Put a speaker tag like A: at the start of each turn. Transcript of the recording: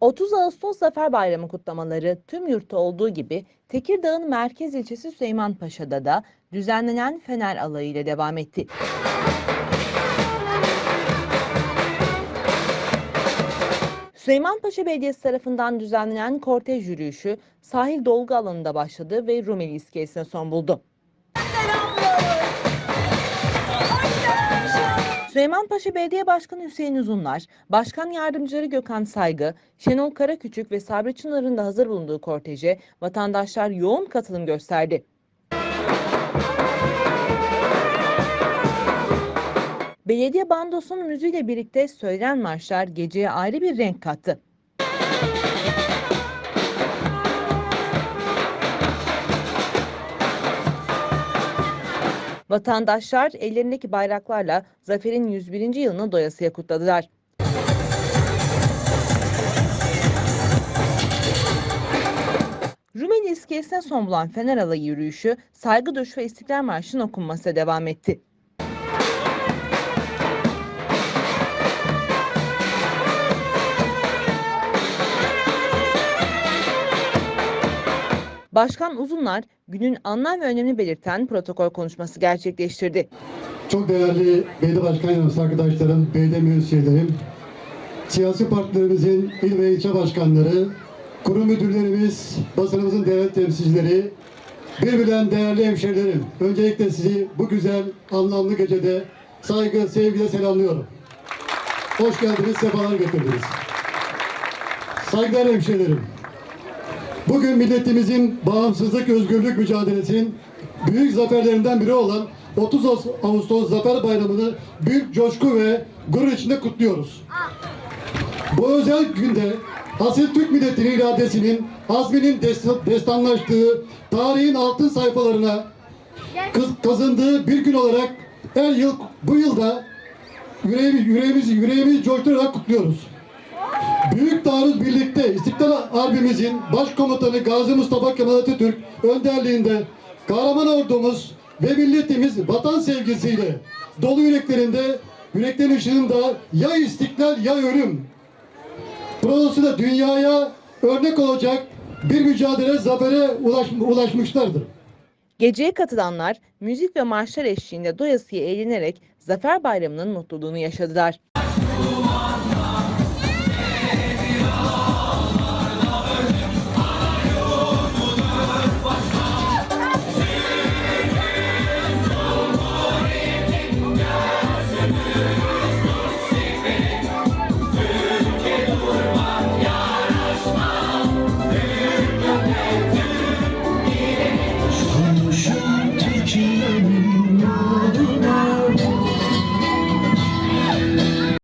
A: 30 Ağustos Zafer Bayramı kutlamaları tüm yurtta olduğu gibi Tekirdağ'ın merkez ilçesi Süleymanpaşa'da da düzenlenen Fener Alayı ile devam etti. Süleymanpaşa Belediyesi tarafından düzenlenen kortej yürüyüşü sahil dolgu alanında başladı ve Rumeli iskelesine son buldu. Süleymanpaşa Belediye Başkanı Hüseyin Uzunlar, Başkan Yardımcıları Gökhan Saygı, Şenol Karaküçük ve Sabri Çınar'ın da hazır bulunduğu korteje vatandaşlar yoğun katılım gösterdi. Belediye bandosunun müziğiyle birlikte söylenen marşlar geceye ayrı bir renk kattı. Vatandaşlar ellerindeki bayraklarla zaferin 101. yılını doyasıya kutladılar. Rumeli iskelesine son bulan Fener Alayı yürüyüşü saygı duruşu ve İstiklal Marşı'nın okunmasıyla devam etti. Başkan Uzunlar günün anlam ve önemini belirten protokol konuşması gerçekleştirdi.
B: Çok değerli belediye başkan yardımcısı arkadaşlarım, belediye meclis siyasi partilerimizin il ve ilçe başkanları, kurum müdürlerimiz, basınımızın değerli temsilcileri, birbirinden değerli hemşerilerim. Öncelikle sizi bu güzel, anlamlı gecede saygı, sevgiyle selamlıyorum. Hoş geldiniz, sefalar getirdiniz. Saygıdeğer hemşerilerim, Bugün milletimizin bağımsızlık, özgürlük mücadelesinin büyük zaferlerinden biri olan 30 Ağustos Zafer Bayramı'nı büyük coşku ve gurur içinde kutluyoruz. Bu özel günde asil Türk milletinin iradesinin, azminin dest- destanlaştığı, tarihin altın sayfalarına kazındığı bir gün olarak her yıl bu yılda yüreğimiz, yüreğimizi, yüreğimizi coşturarak kutluyoruz. Büyük taarruz birlikte İstiklal Harbimizin başkomutanı Gazi Mustafa Kemal Atatürk önderliğinde kahraman ordumuz ve milletimiz vatan sevgisiyle dolu yüreklerinde yüreklerin ışığında ya istiklal ya ölüm prosuyla dünyaya örnek olacak bir mücadele zafere ulaş, ulaşmışlardır.
A: Geceye katılanlar müzik ve marşlar eşliğinde doyasıya eğlenerek Zafer Bayramı'nın mutluluğunu yaşadılar.